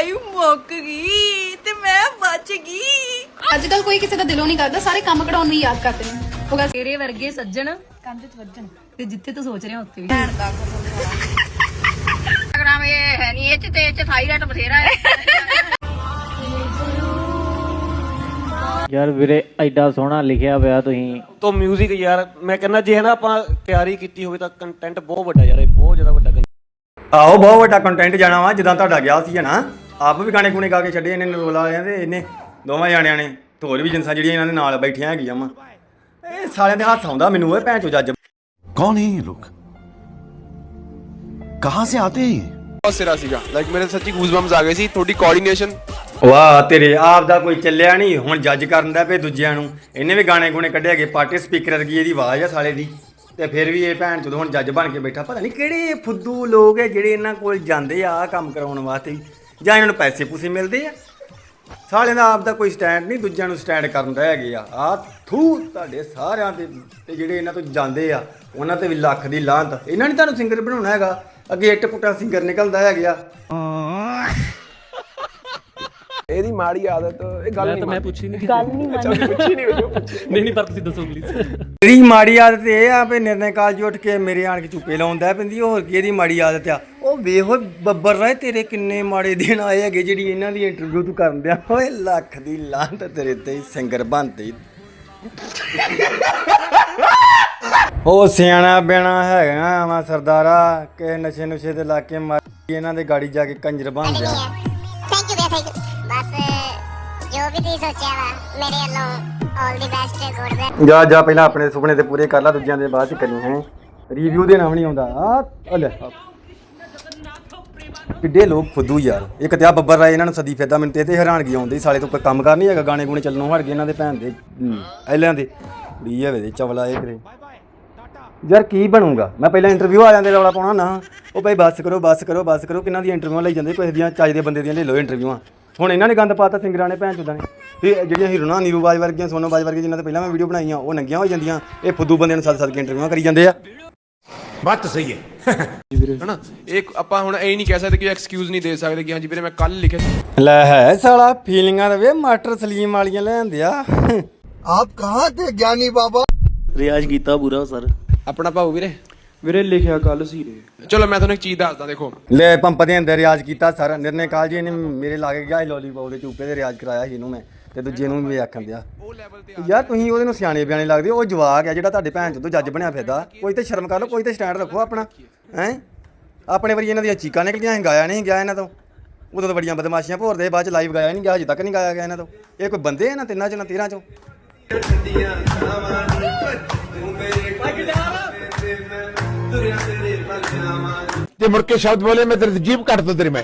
ਦਵਾਈ ਮੁੱਕ ਗਈ ਤੇ ਮੈਂ ਬਚ ਗਈ। ਅੱਜ ਕੱਲ ਕੋਈ ਕਿਸੇ ਦਾ ਦਿਲੋਂ ਨਹੀਂ ਕਰਦਾ ਸਾਰੇ ਕੰਮ ਕਢਾਉਣ ਨੂੰ ਹੀ ਯਾਦ ਕਰਦੇ ਨੇ। ਉਹ ਗੱਲ ਤੇਰੇ ਵਰਗੇ ਸੱਜਣ ਕੰਧ 'ਚ ਵੱਜਣ। ਤੇ ਜਿੱਥੇ ਤੂੰ ਸੋਚ ਰਿਹਾ ਉੱਥੇ ਵੀ। ਇੰਸਟਾਗ੍ਰਾਮ ਇਹ ਹੈ ਨਹੀਂ ਇਹ ਚ ਤੇ ਇਹ ਚ ਬਥੇਰਾ ਹੈ। ਯਾਰ ਵੀਰੇ ਐਡਾ ਸੋਹਣਾ ਲਿਖਿਆ ਹੋਇਆ ਤੁਸੀਂ। ਤੋਂ 뮤직 ਯਾਰ ਮੈਂ ਕਹਿੰਦਾ ਜੇ ਨਾ ਆਪਾਂ ਤਿਆਰੀ ਕੀਤੀ ਹੋਵੇ ਤਾਂ ਕੰਟੈਂਟ ਬਹੁਤ ਵੱਡਾ ਯਾਰ ਇਹ ਬਹੁਤ ਜ਼ਿਆਦਾ ਵੱਡਾ content ਆਹੋ ਬਹੁਤ ਵੱਡਾ ਕੰਟੈਂਟ ਜਾਣਾ ਵਾ ਜਿੱਦਾਂ ਤੁਹਾਡਾ ਗਿਆ ਸੀ ਨਾ। ਆਪ ਵੀ ਗਾਣੇ ਗੁਣੇ ਗਾ ਕੇ ਛੱਡੇ ਇਹਨੇ ਨਰੋਲਾ ਵਾਲਿਆਂ ਦੇ ਇਹਨੇ ਦੋਵਾਂ ਜਾਣਿਆਂ ਨੇ। ਤੇ ਹੋਰ ਵੀ ਜਿੰਸਾਂ ਜਿਹੜੀਆਂ ਇਹਨਾਂ ਦੇ ਨਾਲ ਬੈਠੀਆਂ ਹੈਗੀਆਂ ਵਾ। ਇਹ ਸਾਲਿਆਂ ਦੇ ਹੱਥ ਆਉਂਦਾ ਮੈਨੂੰ ਓਏ ਭੈਣ ਚੋ ਜੱਜ। ਕੌਣ ਹੈ ਇਹ ਲੋਕ? ਕਹਾਂ ਸੇ ਆਤੇ ਹੈ ਬਹੁਤ ਸਿਰਾ ਸੀਗਾ। ਲਾਈਕ ਮੇਰੇ ਸੱਚੀ ਗੂਜ਼ਬੰਪਸ ਆ ਗਏ ਸੀ। ਤੁਹਾਡੀ ਕੋਆਰਡੀਨੇਸ਼ਨ ਵਾਹ ਤੇਰੇ ਆਪ ਦਾ ਕੋਈ ਚੱਲਿਆ ਨਹੀਂ। ਹੁਣ ਜੱਜ ਕਰਨ ਦਾ ਪਏ ਦੂਜਿਆਂ ਨੂੰ। ਇਹਨੇ ਵੀ ਗਾਣੇ ਗੁਣੇ ਕੱਢੇ ਹੈਗੇ ਪਾਰਟੀ ਸਪੀਕਰ ਵਰਗੀ ਇਹਦੀ ਆਵਾਜ਼ ਆ ਸਾਲੇ ਦੀ। ਤੇ ਫਿਰ ਵੀ ਇਹ ਭੈਣ ਜਦੋਂ ਹੁਣ ਜੱਜ ਬਣ ਕੇ ਬੈਠਾ ਪਤਾ ਨਹੀਂ ਕਿਹੜੇ ਫੁੱਦੂ ਲੋਕ ਹੈ ਜਿਹੜੇ ਇਹਨਾਂ ਕੋਲ ਜਾਂਦੇ ਆ ਕੰਮ ਕਰਾਉਣ ਵਾਸਤੇ। ਜਾਂ ਇਹਨਾਂ ਨੂੰ ਪੈਸੇ ਪੂਸੇ ਮਿਲਦੇ ਆ। ਸਾਲਿਆਂ ਦਾ ਆਪ ਦਾ ਕੋਈ ਸਟੈਂਡ ਨਹੀਂ, ਦੂਜਿਆਂ ਨੂੰ ਸਟੈਂਡ ਕਰਨ ਦਾ ਹੈਗੇ ਆ। ਆ ਥੂ ਤੁਹਾਡੇ ਸਾਰਿਆਂ ਦੇ ਤੇ ਜਿਹੜੇ ਇਹਨਾਂ ਤੋਂ ਜਾਂਦੇ ਆ, ਉਹਨਾਂ ਤੇ ਵੀ ਲੱਖ ਦੀ ਲਾਹਨਤ ਇਹਨਾਂ ਨੇ ਤੁਹਾਨੂੰ ਸਿੰਗਰ ਬਣਾਉਣਾ ਹੈਗਾ। ਅੱਗੇ ਇੱਟ ਪੁੱਟਾ ਸਿੰਗਰ ਨਿਕਲਦਾ ਹੈਗਾ ਇਹਦੀ ਮਾੜੀ ਆਦਤ ਇਹ ਗੱਲ ਨਹੀਂ ਮੈਂ ਪੁੱਛੀ ਨਹੀਂ ਗੱਲ ਨਹੀਂ ਪੁੱਛੀ ਨਹੀਂ ਨਹੀਂ ਨਹੀਂ ਪਰ ਤੁਸੀਂ ਦੱਸੋ ਪਲੀਜ਼ ਇਹਦੀ ਮਾੜੀ ਆਦਤ ਇਹ ਆ ਵੀ ਨਿਰਣੇ ਕਾਲਜ ਉੱਠ ਕੇ ਮੇਰੇ ਆਣ ਕੇ ਚੁੱਪੇ ਲਾਉਂਦਾ ਪੈਂਦੀ ਹੋਰ ਕੀ ਇਹਦੀ ਮਾੜੀ ਆਦਤ ਆ? ਉਹ ਵੇਖੋ ਬੱਬਰ ਰਾਏ ਤੇਰੇ ਕਿੰਨੇ ਮਾੜੇ ਦਿਨ ਆਏ ਹੈਗੇ ਜਿਹੜੀ ਇਹਨਾਂ ਦੀ ਇੰਟਰਵਿਊ ਤੂੰ ਕਰਨ ਦਿਆ। ਓਏ ਲੱਖ ਦੀ ਲਾਂਤ ਤੇਰੇ ਤੇ ਹੀ ਸਿੰਗਰ ਬਣਦੇ ਉਹ ਸਿਆਣਾ ਬਿਆਣਾ ਹੈਗਾ ਵਾ ਸਰਦਾਰਾ ਕਿ ਨਸ਼ੇ ਨੁਸ਼ੇ ਤੇ ਲਾ ਕੇ ਮਾਰ ਇਹਨਾਂ ਦੇ ਗਾੜੀ ਜਾ ਕੇ ਕੰਜਰ ਬਣ ਜਾ ਥੈਂਕ ਯੂ ਬੇ ਥੈਂਕ ਯੂ ਬਸ ਜੋ ਵੀ ਤੁਸੀਂ ਸੋਚਿਆ ਵਾ ਮੇਰੇ ਵੱਲੋਂ 올 ਦੀ ਬੈਸਟ ਗੁੱਡ ਬੈ ਜਾ ਜਾ ਪਹਿਲਾਂ ਆਪਣੇ ਸੁਪਨੇ ਤੇ ਪੂਰੇ ਕਰ ਲੈ, ਦੂਜਿਆਂ ਦੇ ਬਾਅਦ ਚ ਕਰੀ ਹੈ। ਰਿਵਿਊ ਦੇਣਾ ਵੀ ਨਹੀਂ ਆਉਂਦਾ। ਆ ਲੈ। ਕਿੱਡੇ ਲੋਕ ਫੁੱਦੂ ਯਾਰ। ਇੱਕ ਤੇ ਆ ਬੱਬਰ ਰਾਏ ਇਹਨਾਂ ਨੂੰ ਸਦੀ ਫਿਰਦਾ, ਮੈਨੂੰ ਤੇ ਤੇ ਹੈਰਾਨਗੀ ਆਉਂਦੀ, ਸਾਲੇ ਤੋਂ ਕੋਈ ਕੰਮ ਕਰ ਨਹੀਂ ਹੈਗਾ, ਗਾਣੇ ਗੁਣੇ ਚੱਲਣੋਂ ਹਟ ਗਏ ਇਹਨਾਂ ਦੇ ਭੈਣ ਦੇ ਐਲਿਆਂ ਦੇ। ਕੁੜੀ ਹਵੇ ਦੇ ਚਵਲਾ ਇਹ ਕਰੇ ਯਾਰ ਕੀ ਬਣੂਗਾ? ਮੈਂ ਪਹਿਲਾਂ ਇੰਟਰਵਿਊ ਆ ਜਾਂਦੇ ਰੌਲਾ ਪਾਉਣਾ ਨਾ। ਉਹ ਭਾਈ, ਬੱਸ ਕਰੋ ਬੱਸ ਕਰੋ ਬੱਸ ਕਰੋ ਕਿੰਨਾਂ ਦੀਆਂ ਇੰਟਰਵਿਊਆਂ ਲਈ ਜਾਂਦੇ ਕਿਸੇ ਦੀਆਂ ਚੱਜ ਦੇ ਬੰਦੇ ਦੀਆਂ ਲੈ ਲਓ ਇੰਟਰਵਿਊਆਂ ਹੁਣ ਇਹਨਾਂ ਨੇ ਗੰਦ ਪਾਤਾ ਸਿੰਗਰਾਂ ਨੇ ਭੈਣ ਚੋਦਾਂ ਨੇ। ਤੇ ਜਿਹੜੀਆਂ ਹੀਰੋਨਾ ਨੀਰੂ ਬਾਜ ਵਰਗੀਆਂ ਸੋਨੋ ਬਾਜ ਵਰਗੀਆਂ ਜਿਨ੍ਹਾਂ ਤੇ ਪਹਿਲਾਂ ਮੈਂ ਵੀਡੀਓ ਬਣਾਈਆਂ ਉਹ ਨੰਗੀਆਂ ਹੋ ਜਾਂਦੀਆਂ ਇਹ ਫੁੱਦੂ ਬੰਦਿਆਂ ਨੂੰ ਸੱਦ ਸੱਦ ਕੇ ਇੰਟਰਵਿਊਆਂ ਕਰੀ ਜਾਂਦੇ ਆ। ਬਾਤ ਸਹੀ ਹੈ। ਹਨਾ? ਇਹ ਆਪਾਂ ਹੁਣ ਇਹ ਨਹੀਂ ਕਹਿ ਸਕਦੇ ਕਿ ਐਕਸਕਿਊਜ਼ ਨਹੀਂ ਦੇ ਸਕਦੇ ਕਿ ਹਾਂਜੀ ਵੀਰੇ ਮੈਂ ਕੱਲ ਲਿਖਿਆ ਲੈ ਹੈ ਸਾਲਾ ਫੀਲਿੰਗਾਂ ਦੇ ਵੇ ਮਾਸਟਰ ਸਲੀਮ ਵਾਲੀਆਂ ਲੈ ਆ। ਆਪ ਕਹਾਂ ਤੇ ਗਿਆਨੀ ਬਾਬਾ? ਰਿਆਜ਼ ਕੀਤਾ ਬੁਰਾ ਸਰ। ਆਪਣਾ ਭਾਉ ਵੀਰੇ? ਵੀਰੇ ਲਿਖਿਆ ਕੱਲ ਸੀ ਰੇ ਚਲੋ ਮੈਂ ਤੁਹਾਨੂੰ ਇੱਕ ਚੀਜ਼ ਦੱਸਦਾ ਦੇਖੋ। ਲੈ ਪੰਪ ਦੇ ਅੰਦਰ ਰਿਆਜ਼ ਕੀਤਾ ਸਾਰਾ। ਨਿਰਣੇ ਕਾਲ ਜੀ ਨੇ ਮੇਰੇ ਲਾਗੇ ਗਿਆ ਲੋਲੀਪੌਪ ਦੇ ਚੂਪੇ ਦੇ ਰਿਆਜ਼ ਕਰਾਇਆ ਸੀ ਇਹਨੂੰ ਮੈਂ। ਤੇ ਦੂਜੇ ਨੂੰ ਵੀ ਆਖਣ ਦਿਆ। ਯਾਰ ਤੁਸੀਂ ਉਹਦੇ ਨੂੰ ਸਿਆਣੇ ਬਿਆਣੇ ਲੱਗਦੇ ਉਹ ਜਵਾਕ ਆ ਜਿਹੜਾ ਤੁਹਾਡੇ ਭੈਣ ਚੋਂ ਜੱਜ ਬਣਿਆ ਫਿਰਦਾ। ਕੋਈ ਤੇ ਸ਼ਰਮ ਕਰ ਲਓ ਕੋਈ ਤੇ ਸਟੈਂਡ ਰੱਖੋ ਆਪਣਾ। ਹੈ? ਆਪਣੇ ਵਾਰੀ ਇਹਨਾਂ ਦੀਆਂ ਚੀਕਾਂ ਨਿਕਲੀਆਂ ਸੀ ਗਾਇਆ ਨਹੀਂ ਗਿਆ ਇਹਨਾਂ ਤੋਂ। ਉਦੋਂ ਤਾਂ ਬੜੀਆਂ ਬਦਮਾਸ਼ੀਆਂ ਭੋਰਦੇ ਬਾਅਦ ਚ ਲਾਈਵ ਗਾਇਆ ਨਹੀਂ ਗਿਆ ਹਜੇ ਤੱਕ ਨਹੀਂ ਗਾਇਆ ਗਿਆ ਇਹਨਾਂ ਤੋਂ। ਇਹ ਕੋਈ ਬੰਦੇ ਆ ਨਾ ਤਿੰਨਾਂ ਚੋਂ ਨਾ ਤੇਰਾਂ ਚੋਂ? ਜੇ ਮੁੜ ਸ਼ਬਦ ਬੋਲੇ, ਮੈਂ ਤੇਰੀ ਜੀਭ ਕੱਟ ਦੋ ਤੇਰੀ ਮੈਂ।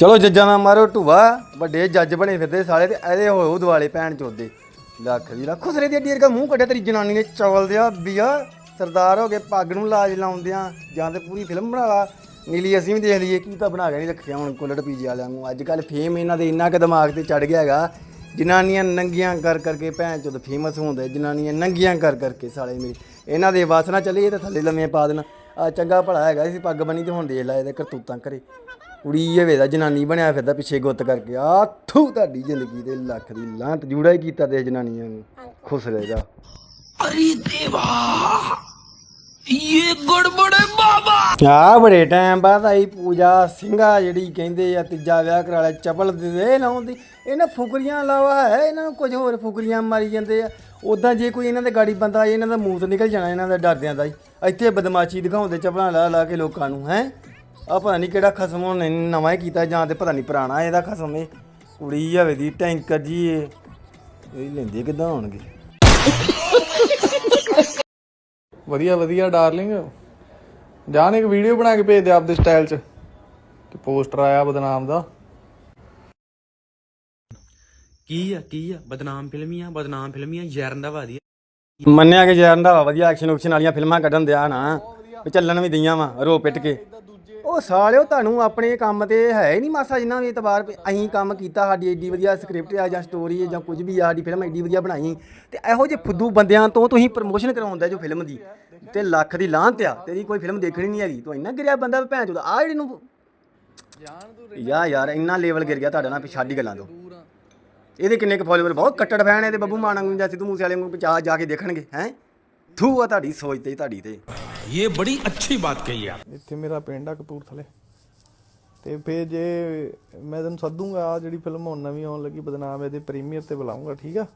ਚਲੋ ਜੱਜਾਂ ਨਾਲ ਮਾਰੋ ਢੂਆ, ਵੱਡੇ ਜੱਜ ਬਣੇ ਫਿਰਦੇ ਸਾਲੇ ਤੇ, ਇਹਦੇ ਹੋਊ ਦਿਵਾਲੇ ਭੈਣ ਚੋਦੇ। ਲੱਖ ਦੀ ਲੱਖ, ਖੁਸਰੇ ਦੀ ਅੱਡੀ ਦਾ ਮੂੰਹ ਕੱਢਿਆ ਤੇਰੀ ਜਨਾਨੀ ਨੇ ਚਵਲ ਦਿਆ, ਬੀਆ, ਸਰਦਾਰ ਹੋ ਗਏ, ਪੱਗ ਨੂੰ ਲਾਜ ਲਾਉਂਦਿਆਂ, ਜਾਂ ਤੇ ਪੂਰੀ ਫਿਲਮ ਬਣਾ ਲਾ। ਨੀਲੀ ਅਸੀਂ ਵੀ ਦੇਖ ਲਈਏ, ਕੀ ਤਾਂ ਬਣਾ ਕੇ ਨਹੀਂ ਰੱਖਿਆ ਹੁਣ ਕੁੱਲੜ ਪੀਜ਼ੇ ਵਾਲਿਆਂ ਨੂੰ। ਅੱਜ ਕੱਲ ਫੇਮ ਇਹਨਾਂ ਦੇ ਇੰਨਾ ਕੁ ਦਿਮਾਗ ਤੇ ਚੜ ਗਿਆ ਹੈਗਾ। ਜਨਾਨੀਆਂ ਨੰਗੀਆਂ ਕਰ ਕਰਕੇ ਭੈਣ ਚੋਦ ਫੇਮਸ ਹੁੰਦੇ ਜਨਾਨੀਆਂ ਨੰਗੀਆਂ ਕਰ ਕਰਕੇ ਸਾਲੇ ਮੇਰੇ। ਇਹਨਾਂ ਦੇ ਵਾਸ ਨਾ ਚੱਲੇ, ਇਹ ਤਾਂ ਥੱਲੇ ਲੰਮੇ ਪਾ ਦੇਣਾ। ਆ ਚੰਗਾ ਭਲਾ ਹੈਗਾ ਸੀ ਪੱਗ ਬਣੀ ਤੇ ਹੁਣ ਦੇ ਲੈ ਇਹਦੇ ਕਰਤੂਤਾਂ ਕਰੇ ਕੁੜੀ ਇਹ ਦਾ ਜਨਾਨੀ ਬਣਿਆ ਫਿਰਦਾ ਪਿੱਛੇ ਗੁੱਤ ਕਰਕੇ। ਆ ਥੂ ਤੁਹਾਡੀ ਜ਼ਿੰਦਗੀ ਦੇ ਲੱਖ ਦੀ ਲਾਂਤ। ਜੂੜਾ ਹੀ ਕੀਤਾ ਤੇ ਜਨਾਨੀਆਂ ਨੂੰ। ਖੁਸ਼ ਰਹਿ ਜਾ। ਆ ਬੜੇ ਟਾਈਮ ਬਾਅਦ ਆਈ ਪੂਜਾ ਸਿੰਘਾ ਜਿਹੜੀ ਕਹਿੰਦੇ ਆ ਤੀਜਾ ਵਿਆਹ ਕਰਾ ਲਿਆ ਚਪਲ ਦੇ ਲਾਉਂਦੀ ਇਹਨਾਂ ਫੁਕਰੀਆਂ ਲਾਵਾ ਹੈ ਇਹਨਾਂ ਨੂੰ ਕੁਝ ਹੋਰ ਫੁਕਰੀਆਂ ਮਾਰੀ ਜਾਂਦੇ ਆ ਉਦਾਂ ਜੇ ਕੋਈ ਇਹਨਾਂ ਦੇ ਗਾੜੀ ਬੰਦਾ ਆਏ ਇਹਨਾਂ ਦਾ ਮੂੰਹ ਨਿਕਲ ਜਾਣਾ ਇਹਨਾਂ ਦਾ ਡਰਦਿਆਂ ਦਾ ਹੀ ਇੱਥੇ ਬਦਮਾਸ਼ੀ ਦਿਖਾਉਂਦੇ ਚਪਲਾਂ ਲਾ ਲਾ ਕੇ ਲੋਕਾਂ ਨੂੰ ਹੈ ਆ ਪਤਾ ਨਹੀਂ ਕਿਹੜਾ ਖਸਮ ਹੁਣ ਨਵਾਂ ਹੀ ਕੀਤਾ ਜਾਂ ਤੇ ਪਤਾ ਨਹੀਂ ਪੁਰਾਣਾ ਇਹਦਾ ਖਸਮ ਇਹ ਕੁੜੀ ਹਵੇ ਦੀ ਟੈਂਕਰ ਜੀ ਇਹ ਇਹ ਲੈਂਦੇ ਕਿਦਾਂ ਹੋਣਗੇ ਵਧੀਆ ਵਧੀਆ ਡਾਰਲਿੰਗ ਜਾਨ ਇੱਕ ਵੀਡੀਓ ਬਣਾ ਕੇ ਭੇਜ ਦੇ ਆਪਦੇ ਸਟਾਈਲ 'ਚ। ਕਿ ਪੋਸਟਰ ਆਇਆ ਬਦਨਾਮ ਦਾ। ਕੀ ਆ ਕੀ ਆ? ਬਦਨਾਮ ਫਿਲਮੀਆਂ ਬਦਨਾਮ ਫਿਲਮੀਆਂ ਯਾਰਨ ਦਾ ਵਾਦੀ ਮੰਨਿਆ ਕਿ ਜੈਰਨ ਦਾ ਵਧੀਆ ਐਕਸ਼ਨ ਉਕਸ਼ਨ ਵਾਲੀਆਂ ਫਿਲਮਾਂ ਕੱਢਣ ਦਿਆ ਨਾ। ਚੱਲਣ ਵੀ ਦਈਆਂ ਵਾ ਰੋ ਪਿੱਟ ਕੇ। ਉਹ ਸਾਲਿਓ, ਤੁਹਾਨੂੰ ਆਪਣੇ ਕੰਮ ਤੇ ਹੈ ਹੀ ਨਹੀਂ ਮਾਸਾ ਜਿੰਨਾ ਵੀ ਇਤਬਾਰ ਅਸੀਂ ਕੰਮ ਕੀਤਾ, ਸਾਡੀ ਏਡੀ ਵਧੀਆ ਸਕ੍ਰਿਪਟ ਆ ਜਾਂ ਸਟੋਰੀ ਹੈ ਜਾਂ ਕੁਝ ਵੀ ਆ, ਸਾਡੀ ਫਿਲਮ ਏਡੀ ਵਧੀਆ ਬਣਾਈ। ਤੇ ਇਹੋ ਜਿਹੇ ਫੁੱਦੂ ਬੰਦਿਆਂ ਤੋਂ ਤੁਸੀਂ ਪ੍ਰਮੋਸ਼ਨ ਕਰਾਉਂਦੇ ਜੋ ਫਿਲਮ ਦੀ। ਤੇ ਲੱਖ ਦੀ ਲਾਂਤ ਆ, ਤੇਰੀ ਕੋਈ ਫਿਲਮ ਦੇਖਣੀ ਨਹੀਂ ਹੈਗੀ। ਤੂੰ ਇੰਨਾ ਗਿਰਿਆ ਬੰਦਾ ਭੈਣ ਚੋਦਾ, ਆ ਜਿਹੜੀ ਨੂੰ ਯਾ ਯਾਰ, ਇੰਨਾ ਲੈਵਲ ਗਿਰ ਗਿਆ ਤੁਹਾਡਾ ਨਾ ਪਿਛਾੜੀ ਗੱਲਾਂ ਤੋਂ। ਇਹਦੇ ਕਿੰਨੇ ਕੁ ਫੋਲੋਵਰ ਬਹੁਤ ਕੱਟੜ ਫੈਨ ਹੈ ਇਹਦੇ, ਬੱਬੂ ਮਾਨ ਵਾਂਗੂ ਜਾਂ ਸਿੱਧੂ ਮੂਸੇ ਵਾਲੇ ਵਾਂਗੂ ਜਾ ਜਾ ਕੇ ਦੇਖਣਗੇ, ਹੈ? ਥੂ ਆ ਤੁਹਾਡੀ ਸੋਚ ਤੇ, ਤੁਹਾਡੀ ਤੇ। ਇਹ ਬੜੀ ਅੱਛੀ ਬਾਤ ਕਹੀ ਆ ਇੱਥੇ ਮੇਰਾ ਪਿੰਡ ਆ ਕਪੂਰਥਲੇ। ਤੇ ਫੇ ਜੇ ਮੈਂ ਤੈਨੂੰ ਸੱਦੂਗਾ ਆ ਜਿਹੜੀ ਫਿਲਮ ਹੁਣ ਨਵੀਂ ਆਉਣ ਲੱਗੀ ਬਦਨਾਮ ਇਹਦੇ ਪ੍ਰੀਮੀਅਰ ਤੇ ਬੁਲਾਉਂਗਾ ਠੀਕ ਆ?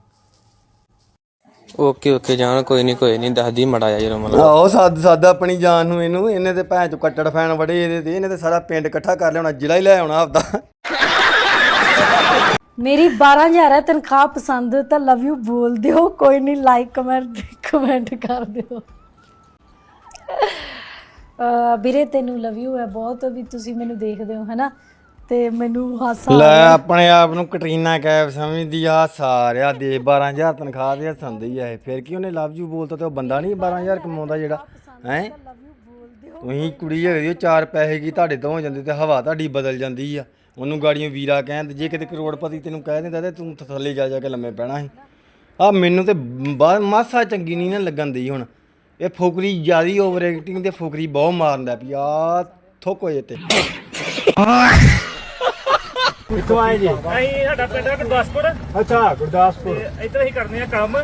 ਓਕੇ ਓਕੇ ਜਾਨ ਕੋਈ ਨਹੀਂ ਕੋਈ ਨਹੀਂ ਦੱਸਦੀ ਮੜਾ ਜਾ ਜਦੋਂ ਮਲਾ ਆਹੋ ਸਾਦ ਸਾਦ ਆਪਣੀ ਜਾਨ ਨੂੰ ਇਹਨੂੰ ਇਹਨੇ ਤੇ ਭੈਣ ਚੋਂ ਕੱਟੜ ਫੈਨ ਵੜੇ ਇਹਦੇ ਤੇ ਇਹਨੇ ਤੇ ਸਾਰਾ ਪਿੰਡ ਇਕੱਠਾ ਕਰ ਲਿਆਉਣਾ ਜ਼ਿਲ੍ਹਾ ਹੀ ਲੈ ਆਉਣਾ ਆਪਦਾ। ਮੇਰੀ 12000 ਹੈ ਤਨਖਾਹ ਪਸੰਦ ਤਾਂ ਲਵ ਯੂ ਬੋਲ ਦਿਓ ਕੋਈ ਨਹੀਂ ਲਾਈਕ ਕਮੈਂਟ ਕਮੈਂਟ ਕਰ ਦਿਓ। ਵੀਰੇ ਤੈਨੂੰ ਲਵ ਯੂ ਹੈ ਬਹੁਤ ਵੀ ਤੁਸੀਂ ਮੈਨੂੰ ਦੇਖਦੇ ਹੋ ਹੈਨਾ? ਤੇ ਮੈਨੂੰ ਹਾਸਾ ਲੈ ਆਪਣੇ ਆਪ ਨੂੰ ਕਟਰੀਨਾ ਕੈਫ ਸਮਝਦੀ ਆ ਸਾਰਿਆ ਦੇ 12000 ਤਨਖਾਹ ਦੇ ਹੱਸੰਦੀ ਆ ਇਹ। ਫਿਰ ਕੀ ਉਹਨੇ ਲਵ ਯੂ ਬੋਲਤਾ ਤੇ ਉਹ ਬੰਦਾ ਨਹੀਂ 12000 ਕਮਾਉਂਦਾ ਜਿਹੜਾ? ਹੈ? ਤੁਸੀਂ ਕੁੜੀ ਹੈਗੀ ਉਹ ਚਾਰ ਪੈਸੇ ਕੀ ਤੁਹਾਡੇ ਤੋਂ ਹੋ ਜਾਂਦੇ ਤੇ ਹਵਾ ਤੁਹਾਡੀ ਬਦਲ ਜਾਂਦੀ ਆ। ਉਹਨੂੰ ਗਾੜੀਆਂ ਵੀਰਾ ਕਹਿੰਦੇ ਜੇ ਕਿਤੇ ਕਰੋੜਪਤੀ ਤੈਨੂੰ ਕਹਿ ਦਿੰਦਾ ਤੇ ਤੂੰ ਥੱਲੇ ਜਾ ਜਾ ਕੇ ਲੰਮੇ ਪੈਣਾ ਸੀ। ਆ ਮੈਨੂੰ ਤੇ ਬਾ- ਮਾਸਾ ਚੰਗੀ ਨਹੀਂ ਨਾ ਲੱਗਣ ਦੀ ਹੁਣ। ਇਹ ਫੋਕਰੀ ਜਿਆਦੀ ਓਵਰ ਐਕਟਿੰਗ ਤੇ ਫੋਕਰੀ ਬਹੁਤ ਮਾਰਦਾ ਵੀ ਆ ਥੁੱਕ ਹੋਏ ਤੇ ਕਿੱਥੋਂ ਆਏ ਜੀ? ਅਸੀਂ ਸਾਡਾ ਪਿੰਡ ਗੁਰਦਾਸਪੁਰ। ਅੱਛਾ ਗੁਰਦਾਸਪੁਰ। ਇੱਧਰ ਹੀ ਕਰਨੇ ਆ ਕੰਮ।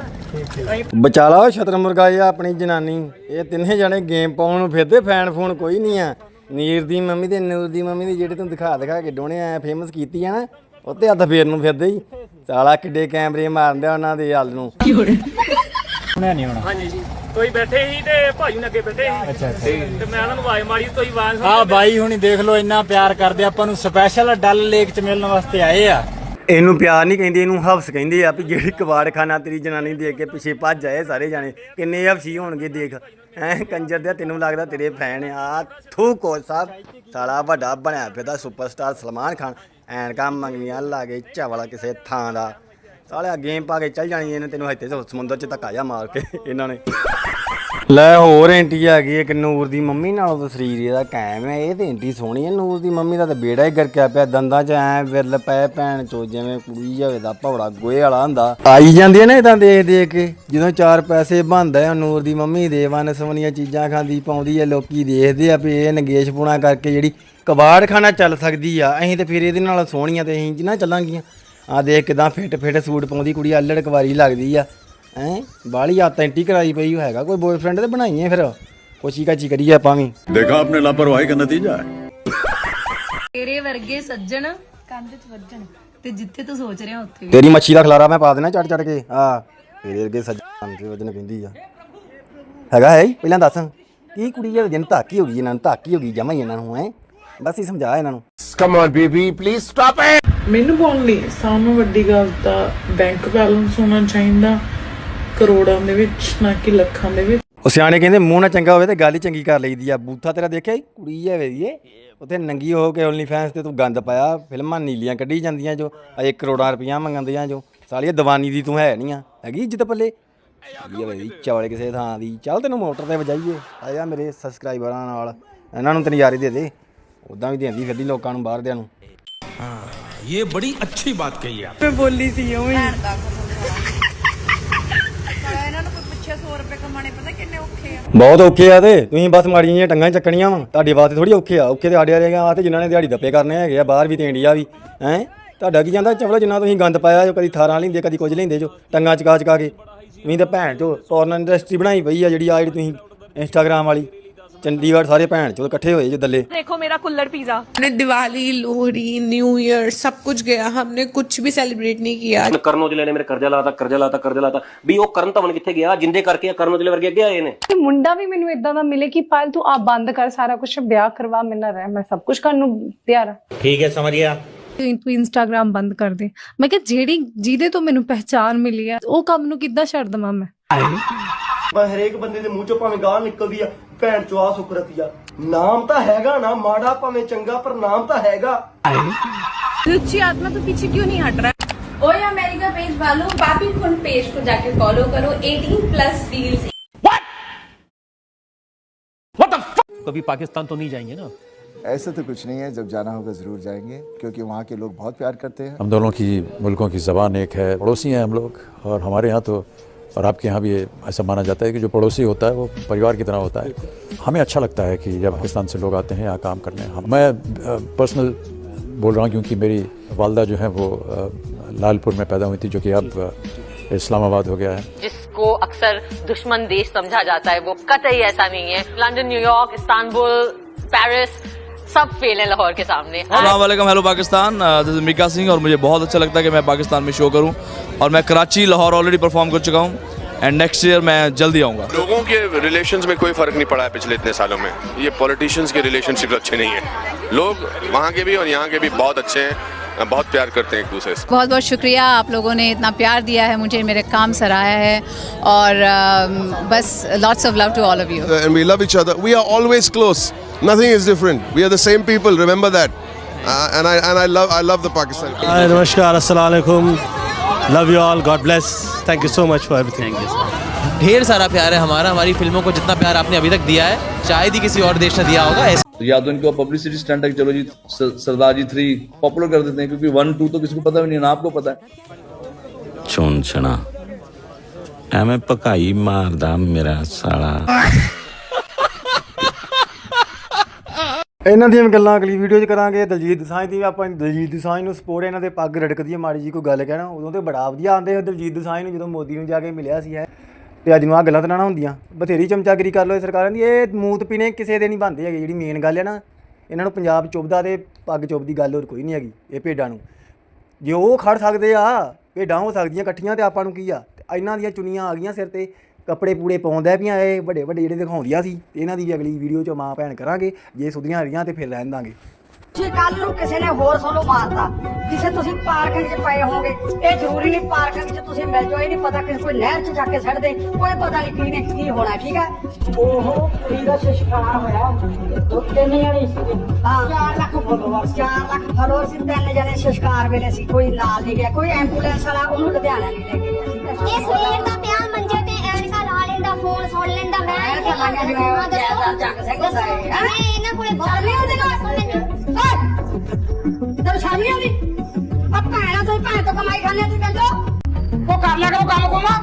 ਬਚਾ ਲਾ ਮੁਰਗਾ ਜਿਹਾ ਆਪਣੀ ਜਨਾਨੀ। ਇਹ ਤਿੰਨੇ ਜਣੇ ਗੇਮ ਪਾਉਣ ਨੂੰ ਫਿਰਦੇ ਫੈਨ ਫੋਨ ਕੋਈ ਨਹੀਂ ਆ। ਨੀਰ ਦੀ ਮੰਮੀ ਤੇ ਨੂਰ ਦੀ ਮੰਮੀ ਦੀ ਜਿਹੜੇ ਤੂੰ ਦਿਖਾ ਦਿਖਾ ਕੇ ਡੋਣੇ ਆ ਫੇਮਸ ਕੀਤੀ ਆ ਨਾ ਉੱਤੇ ਹੱਥ ਫੇਰ ਨੂੰ ਫਿਰਦੇ ਹੀ। ਸਾਲਾ ਕਿੱਡੇ ਕੈਮਰੇ ਮਾਰਦੇ ਉਹਨਾਂ ਦੇ ਹੱਲ ਨੂੰ। ਹਾਂਜੀ ਜੀ। ਤੁਸੀਂ ਬੈਠੇ ਸੀ ਤੇ ਭਾਜੀ ਨੇ ਅੱਗੇ ਬੈਠੇ ਸੀ। ਅੱਛਾ ਤੇ ਮੈਂ ਉਹਨਾਂ ਨੂੰ ਆਵਾਜ਼ ਮਾਰੀ ਤੁਸੀਂ ਆਵਾਜ਼ ਆ ਬਾਈ ਹੁਣੀ ਦੇਖ ਲਓ ਇੰਨਾ ਪਿਆਰ ਕਰਦੇ ਆਪਾਂ ਨੂੰ ਸਪੈਸ਼ਲ ਡਲ ਲੇਕ ਚ ਮਿਲਣ ਵਾਸਤੇ ਆਏ ਆ। ਇਹਨੂੰ ਪਿਆਰ ਨਹੀਂ ਕਹਿੰਦੇ ਇਹਨੂੰ ਹਵਸ ਕਹਿੰਦੇ ਆ ਵੀ ਜਿਹੜੀ ਕਬਾੜਖਾਨਾ ਤੇਰੀ ਜਨਾਨੀ ਦੇਖ ਕੇ ਪਿੱਛੇ ਭੱਜ ਜਾਏ ਸਾਰੇ ਜਾਣੇ। ਕਿੰਨੇ ਹਵਸੀ ਹੋਣਗੇ ਦੇਖ। ਐ ਕੰਜਰ ਦੇ ਤੈਨੂੰ ਲੱਗਦਾ ਤੇਰੇ ਫੈਨ ਆ। ਥੂ ਕੋ ਸਾਹਿਬ ਸਾਲਾ ਵੱਡਾ ਬਣਿਆ ਫਿਰਦਾ ਸੁਪਰਸਟਾਰ ਸਲਮਾਨ ਖਾਨ। ਐਨਕਾਂ ਮੰਗੀਆਂ ਲਾ ਕੇ ਚਵਲਾ ਕਿਸੇ ਥਾਂ ਦਾ। ਸਾਲਿਆ ਗੇਮ ਪਾ ਕੇ ਚੱਲ ਜਾਣੀ ਇਹਨੇ, ਤੈਨੂੰ ਇੱਥੇ ਸਮੁੰਦਰ 'ਚ ਧੱਕਾ ਜਾ ਮਾਰ ਕੇ ਇਹਨਾਂ ਨੇ। ਲੈ ਹੋਰ ਐਂਟੀ ਆ ਗਈ ਇੱਕ ਨੂਰ ਦੀ ਮੰਮੀ ਨਾਲੋਂ ਤਾਂ ਸਰੀਰ ਇਹਦਾ ਕਾਇਮ ਹੈ, ਇਹ ਤੇ ਐਂਟੀ ਸੋਹਣੀ ਹੈ, ਨੂਰ ਦੀ ਮੰਮੀ ਦਾ ਤਾਂ ਬੇੜਾ ਹੀ ਗਰਕਿਆ ਪਿਆ, ਦੰਦਾਂ 'ਚ ਐ ਵਿਰਲ ਪਏ ਭੈਣ ਚੋ, ਜਿਵੇਂ ਕੁੜੀ ਜਾਵੇ ਦਾ ਭੌੜਾ ਗੋਏ ਵਾਲਾ ਹੁੰਦਾ। ਆਈ ਜਾਂਦੀ ਹੈ ਨਾ ਇਦਾਂ ਦੇਖ ਦੇਖ ਕੇ, ਜਦੋਂ ਚਾਰ ਪੈਸੇ ਬਣਦਾ ਹੈ ਨੂਰ ਦੀ ਮੰਮੀ ਦੇ ਵਨ ਸਵਨੀਆਂ ਚੀਜ਼ਾਂ ਖਾਂਦੀ ਪਾਉਂਦੀ ਹੈ ਲੋਕੀ ਦੇਖਦੇ ਆ ਵੀ ਇਹ ਨਗੇਸ਼ ਪੁਣਾ ਕਰਕੇ ਜਿਹੜੀ ਕਬਾੜ ਕਬਾੜਖਾਨਾ ਚੱਲ ਸਕਦੀ ਆ, ਅਸੀਂ ਤੇ ਫਿਰ ਇਹਦੇ ਨਾਲ ਸੋਹਣੀਆਂ ਤੇ ਅਸੀਂ ਜਿੰਨਾ ਚੱਲਾਂਗੀਆਂ। ਆ ਦੇਖ ਕਿਦਾਂ ਫਿੱਟ ਫਿੱਟ ਸੂਟ ਪਾਉਂਦੀ ਕੁੜੀ ਅਲੜ ਕਵਾਰੀ ਲੱਗਦੀ ਆ। ਐ ਬਾਲੀ ਆਤੈਂਟਿਕ ਕਰਾਈ ਪਈ ਹੈਗਾ ਕੋਈ ਬॉयਫ੍ਰੈਂਡ ਤੇ ਬਣਾਈਏ ਫਿਰ। ਕੋਸ਼ੀ ਕਾਚੀ ਕਰੀਏ ਆਪਾਂ ਵੀ। ਦੇਖਾ ਆਪਨੇ ਲਾਪਰਵਾਹੀ ਦਾ ਨਤੀਜਾ ਹੈ। ਤੇਰੇ ਵਰਗੇ ਸੱਜਣ ਕੰਧ 'ਚ ਵੱਜਣ ਤੇ ਜਿੱਥੇ ਤੂੰ ਸੋਚ ਰਿਹਾ ਉੱਥੇ ਤੇਰੀ ਮੱਛੀ ਦਾ ਖਲਾਰਾ ਮੈਂ ਪਾ ਦੇਣਾ ਚੜ ਚੜ ਕੇ। ਆ ਤੇਰੇ ਅੱਗੇ ਸੱਜਾਂ ਤੇ ਵਜਨ ਪੈਂਦੀ ਆ। ਹੈਗਾ ਹੈ ਪਹਿਲਾਂ ਦੱਸ ਕੀ ਕੁੜੀ ਆ? ਧਾਕੀ ਹੋ ਗਈ ਇਹਨਾਂ ਨੂੰ ਧਾਕੀ ਹੋ ਗਈ ਜਮਾ ਹੀ ਇਹਨਾਂ ਨੂੰ ਹੈ? ਬਸ ਹੀ ਸਮਝਾ ਇਹਨਾਂ ਨੂੰ। Come on baby please stop it ਮੈਨੂੰ ਬੋਲ ਨਹੀਂ ਸਭ ਵੱਡੀ ਗੱਲ ਤਾਂ ਬੈਂਕ ਬੈਲੈਂਸ ਹੋਣਾ ਚਾਹੀਦਾ ਕਰੋੜਾਂ ਦੇ ਵਿੱਚ ਨਾ ਕਿ ਲੱਖਾਂ ਦੇ ਵਿੱਚ। ਉਹ ਸਿਆਣੇ ਕਹਿੰਦੇ ਮੂੰਹ ਨਾ ਚੰਗਾ ਹੋਵੇ ਤੇ ਗੱਲ ਹੀ ਚੰਗੀ ਕਰ ਲਈਦੀ ਆ। ਬੂਥਾ ਤੇਰਾ ਦੇਖਿਆ ਹੀ ਕੁੜੀ ਐ ਵੇਦੀਏ ਉਥੇ ਨੰਗੀ ਹੋ ਕੇ ਓਨਲੀ ਫੈਂਸ ਤੇ ਤੂੰ ਗੰਦ ਪਾਇਆ ਫਿਲਮਾਂ ਨੀਲੀਆਂ ਕੱਢੀ ਜਾਂਦੀਆਂ ਜੋ 1 ਕਰੋੜਾਂ ਰੁਪਈਆ ਮੰਗੰਦੀਆਂ ਜੋ। ਸਾਲੀਆ ਦੀਵਾਨੀ ਦੀ ਤੂੰ ਹੈ ਨਹੀਂ ਆ। ਹੈਗੀ ਇੱਜ਼ਤ ਪੱਲੇ? ਇਹ ਵੇਦੀ ਚੌਲੇ ਕਿਸੇ ਥਾਂ ਦੀ। ਚੱਲ ਤੈਨੂੰ ਮੋਟਰ ਤੇ ਵਜਾਈਏ। ਆ ਜਾ ਮੇਰੇ ਸਬਸਕ੍ਰਾਈਬਰਾਂ ਨਾਲ। ਇਹਨਾਂ ਨੂੰ ਤੇ ਦੇ ਦੇ। ਉਦਾਂ ਵੀ ਦੇਂਦੀ ਫਿਰਦੀ ਲੋਕਾਂ ਨੂੰ ਬਾਹਰ ਦਿਆਂ ਨੂੰ ਇਹ ਬੜੀ ਅੱਛੀ ਬਾਤ ਕਹੀ ਆ। ਮੈਂ ਬੋਲੀ ਸੀ ਉਵੇਂ ਭੈਣ ਬਹੁਤ ਔਖੇ ਆ ਤੇ ਤੁਸੀਂ ਬਸ ਮਾੜੀ ਜਿਹੀਆਂ ਟੰਗਾਂ ਹੀ ਚੱਕਣੀਆਂ ਵਾ। ਤੁਹਾਡੇ ਵਾਸਤੇ ਥੋੜੀ ਔਖੇ ਆ ਔਖੇ ਤੇ ਸਾਡੇ ਵਾਲੇ ਆ ਤੇ ਜਿਨ੍ਹਾਂ ਨੇ ਦਿਹਾੜੀ ਦੱਪੇ ਕਰਨੇ ਹੈਗੇ ਆ ਬਾਹਰ ਵੀ ਤੇ ਇੰਡੀਆ ਵੀ ਹੈ? ਤੁਹਾਡਾ ਕੀ ਜਾਂਦਾ? ਚਵਲਾ ਜਿੰਨਾ ਤੁਸੀਂ ਗੰਦ ਪਾਇਆ ਜੋ ਕਦੀ ਥਾਰਾਂ ਲੈਂਦੇ ਕਦੀ ਕੁਝ ਲੈਂਦੇ ਜੋ ਟੰਗਾਂ ਚਕਾ ਚਕਾ ਕੇ। ਤੁਸੀਂ ਤਾਂ ਭੈਣ ਜੋ ਫੋਰਨ ਇੰਡਸਟਰੀ ਬਣਾਈ ਪਈ ਆ ਜਿਹੜੀ ਆ ਜਿਹੜੀ ਤੁਸੀਂ ਇੰਸਟਾਗ੍ਰਾਮ ਵਾਲੀ। ਚੰਡੀਗੜ੍ਹ ਸਾਰੇ ਭੈਣ ਚੋ ਇਕੱਠੇ ਹੋਏ ਜੋ ਦੱਲੇ देखो मेरा कुल्लड़ पिज्जा हमने दिवाली लोहड़ी न्यू ईयर सब कुछ गया हमने कुछ भी सेलिब्रेट नहीं किया ਕਰਨ ਔਜਲੇ ਨੇ ਮੇਰੇ ਕਰਜ਼ਾ ਲਾਤਾ ਕਰਜ਼ਾ ਲਾਤਾ ਕਰਜ਼ਾ ਲਾਤਾ ਵੀ ਉਹ ਕਰਨ ਧਵਨ ਕਿੱਥੇ ਗਿਆ ਜਿੰਦੇ ਕਰਕੇ ਆ ਕਰਨ ਔਜਲੇ ਵਰਗੇ ਅੱਗੇ ਆਏ ਨੇ ਕਿ ਮੁੰਡਾ ਵੀ ਮੈਨੂੰ ਇਦਾਂ ਦਾ ਮਿਲੇ ਕਿ ਪਾਲ ਤੂੰ ਆ ਬੰਦ ਕਰ ਸਾਰਾ ਕੁਝ ਵਿਆਹ ਕਰਵਾ ਮੇਰੇ ਨਾਲ ਰਹਿ ਮੈਂ ਸਭ ਕੁਝ ਕਰਨ ਨੂੰ ਤਿਆਰ ਆ ਠੀਕ ਹੈ ਸਮਝ ਗਿਆ ਤੂੰ ਇੰਸਟਾਗ੍ਰam ਬੰਦ ਕਰ ਦੇ ਮੈਂ ਕਿਹਾ ਜਿਹੜੀ ਜਿਹਦੇ ਤੋਂ ਮੈਨੂੰ ਪਹਿਚਾਨ ਮਿਲੀ ਆ ਉਹ ਕੰਮ ਨੂੰ ਕਿੱਦਾਂ ਛੱਡ ਦਵਾਂ ਮੈਂ ਮੈਂ ਹਰੇਕ ਬੰਦੇ ਦੇ ਮੂੰਹ ਚੋਂ ਭਾਵੇਂ ਗਾਲ ਨਿਕਲਦੀ ਆ ਭੈਣ ਚੋ ਆ ਸੁਕਰਤੀ ਆ ਨਾਮ ਤਾਂ ਹੈਗਾ ਨਾ ਮਾੜਾ ਭਾਵੇਂ ਚੰਗਾ ਪਰ ਨਾਮ ਤਾਂ ਹੈਗਾ रुचि आत्मा तो पीछे क्यों नहीं हट रहा है ओए अमेरिका पेज वालों पापी खुन पेज को जाके फॉलो करो 18 प्लस रील्स कभी पाकिस्तान तो नहीं जाएंगे ना ऐसा तो कुछ नहीं है जब जाना होगा जरूर जाएंगे क्योंकि वहाँ के लोग बहुत प्यार करते हैं हम दोनों की मुल्कों की ज़बान एक है पड़ोसी हैं हम लोग और हमारे यहाँ तो और आपके यहाँ भी ऐसा माना जाता है कि जो पड़ोसी होता है, वो परिवार की तरह होता है। हमें अच्छा लगता है कि जब पाकिस्तान से लोग आते हैं यहाँ काम करने, हम, मैं पर्सनल बोल रहा हूँ क्योंकि मेरी वालदा जो है वो लालपुर में पैदा हुई थी, जो कि अब इस्लामाबाद हो गया है। जिसको अक्सर दुश्मन देश समझा जाता है, वो कतई ऐसा नहीं है। London New York Istanbul Paris सब फेल है लाहौर के सामने। वालेकुम हेलो पाकिस्तान। दिस मिका सिंह और मुझे बहुत अच्छा लगता है कि मैं पाकिस्तान में शो करूँ और मैं कराची लाहौर ऑलरेडी परफॉर्म कर चुका हूँ एंड नेक्स्ट ईयर मैं जल्दी आऊँगा। लोगों के रिलेशंस में कोई फ़र्क नहीं पड़ा है पिछले इतने सालों में। ये पॉलिटिशियंस के रिलेशनशिप अच्छे नहीं है। लोग वहाँ के भी और यहाँ के भी बहुत अच्छे हैं बहुत प्यार करते हैं एक दूसरे से। बहुत बहुत शुक्रिया आप लोगों ने इतना प्यार दिया है मुझे मेरे काम सराहा है और बस lots of love to all of you and we love each other. We are always close. Nothing is different. We are the same people. Remember that. Uh, and I and I love I love the Pakistani. नमस्कार अस्सलाम वालेकुम love you all God bless thank you so much for everything ढेर सारा प्यार है हमारा हमारी फिल्मों को जितना प्यार आपने अभी तक दिया है शायद ही किसी और देश ने दिया होगा या तो इनको पब्लिसिटी स्टंट है कि चलो जी स- सरदार जी थ्री पॉपुलर कर देते हैं क्योंकि वन टू तो किसी को पता भी नहीं है ना आपको पता है ਚੁਣ ਛਣਾ ਐਵੇਂ ਭਕਾਈ ਮਾਰਦਾ ਮੇਰਾ ਸਾਲਾ ਇਹਨਾਂ ਦੀਆਂ ਵੀ ਗੱਲਾਂ ਅਗਲੀ ਵੀਡੀਓ 'ਚ ਕਰਾਂਗੇ। ਦਲਜੀਤ ਦੋਸਾਂਝ ਦੀ ਵੀ ਆਪਾਂ ਦਲਜੀਤ ਦੋਸਾਂਝ ਨੂੰ ਸਪੋਰਟ ਇਹਨਾਂ ਦੇ ਪੱਗ ਰੜਕਦੀ ਹੈ ਮਾੜੀ ਜੀ ਕੋਈ ਗੱਲ ਕਹਿਣਾ, ਉਦੋਂ ਤੇ ਬੜਾ ਵਧੀਆ ਆਂਦੇ ਦਲਜੀਤ ਦੋਸਾਂਝ ਨੂੰ ਜਦੋਂ ਮੋਦੀ ਨੂੰ ਜਾ ਕੇ ਮਿਲਿਆ ਸੀ ਹੈ ਤੇ ਅੱਜ ਨੂੰ ਆ ਗੱਲਾਂ ਤਾਂ ਨਾ ਹੁੰਦੀਆਂ। ਬਥੇਰੀ ਚਮਚਾਗਰੀ ਕਰ ਲੋ ਸਰਕਾਰਾਂ ਦੀ। ਇਹ ਮੂਤ ਪੀਣੇ ਕਿਸੇ ਦੇ ਨਹੀਂ ਬੰਦੇ ਹੈਗੇ। ਜਿਹੜੀ ਮੇਨ ਗੱਲ ਹੈ ਨਾ, ਇਹਨਾਂ ਨੂੰ ਪੰਜਾਬ ਚੁੱਭਦਾ ਤੇ ਪੱਗ ਚੁੱਭਦੀ ਗੱਲ ਹੋਰ ਕੋਈ ਨਹੀਂ ਹੈਗੀ, ਇਹ ਭੇਡਾਂ ਨੂੰ। ਜੇ ਉਹ ਖੜ ਸਕਦੇ ਆ, ਭੇਡਾਂ ਹੋ ਸਕਦੀਆਂ ਇਕੱਠੀਆਂ ਤੇ ਆਪਾਂ ਨੂੰ ਕੀ ਆ? ਤੇ ਇਹਨਾਂ ਦੀਆਂ ਚੁੰਨੀਆਂ ਆ ਗਈਆਂ ਸਿਰ ਤੇ। ਕੱਪੜੇ ਪੂੜੇ ਪਾਉਂਦਾ ਪਈਆਂ ਇਹ ਵੱਡੇ ਵੱਡੇ ਜਿਹੜੇ ਦਿਖਾਉਂਦੀਆਂ ਸੀ ਤੇ ਇਹਨਾਂ ਦੀ ਵੀ ਅਗਲੀ ਵੀਡੀਓ 'ਚ ਮਾਂ ਭੈਣ ਕਰਾਂਗੇ ਜੇ ਸੁਧੀਆਂ ਰਹੀਆਂ ਤੇ ਫਿਰ ਰਹਿਣ ਦਾਂਗੇ। ਜੇ ਕੱਲ ਨੂੰ ਕਿਸੇ ਨੇ ਹੋਰ ਸੋਲੋ ਮਾਰਤਾ ਕਿਸੇ ਤੁਸੀਂ ਪਾਰਕਿੰਗ 'ਚ ਪਏ ਹੋਗੇ ਇਹ ਜ਼ਰੂਰੀ ਨਹੀਂ ਪਾਰਕਿੰਗ 'ਚ ਤੁਸੀਂ ਮਿਲ ਜਾਓ ਇਹ ਨਹੀਂ ਪਤਾ ਕਿ ਕੋਈ ਨਹਿਰ 'ਚ ਜਾ ਕੇ ਛੱਡ ਦੇ ਕੋਈ ਪਤਾ ਨਹੀਂ ਕੀ ਨੇ ਕੀ ਹੋਣਾ ਠੀਕ ਹੈ ਉਹ ਕੁੜੀ ਦਾ ਸ਼ਿਸ਼ਕਾਰ ਹੋਇਆ ਦੋ ਤਿੰਨ ਜਣੇ ਸੀ। ਹਾਂ 4 ਲੱਖ ਫੋਲੋਵਰ 4 ਲੱਖ ਫੋਲੋਵਰ ਸੀ ਤਿੰਨ ਜਣੇ ਸ਼ਿਸ਼ਕਾਰ ਵੇਲੇ ਸੀ ਕੋਈ ਨਾਲ ਨਹੀਂ ਗਿਆ ਕੋਈ ਐਂਬੂਲੈਂਸ ਵਾਲਾ ਉਹਨੂੰ ਲੁਧਿਆਣਾ ਨਹੀਂ ਲੈ ਕੇ ਗਿਆ ਠੀਕ ਹੈ ਇਹ ਸਵੇਰ ਦਾ ਪਿਆ ਮੰਜੇ ਲੈਂਦਾ ਫੋਨ ਸੁਣ ਲੈਂਦਾ ਮੈਂ ਮੈਂ ਤਾਂ ਲੱਗਿਆ ਜਿਵੇਂ ਉਹ ਜੈਦਾਰ ਜੱਗ ਸਿੰਘ ਹੁੰਦਾ ਹੈ ਹੈਂ? ਮੈਂ ਇਹਨਾਂ ਕੋਲੇ ਬਹੁਤ ਨਹੀਂ ਉਹਦੇ ਕੋਲ ਤੈਨੂੰ ਸ਼ਰਮ ਨਹੀਂ ਆਉਂਦੀ ਆ ਭੈਣਾ ਤੋਂ ਭੈਣ ਤੋਂ ਕਮਾਈ ਖਾਣੇ ਤੂੰ ਕਹਿੰਦਾ ਉਹ ਕਰ ਲਿਆ ਕਰੋ ਕੰਮ ਕੋਮਾ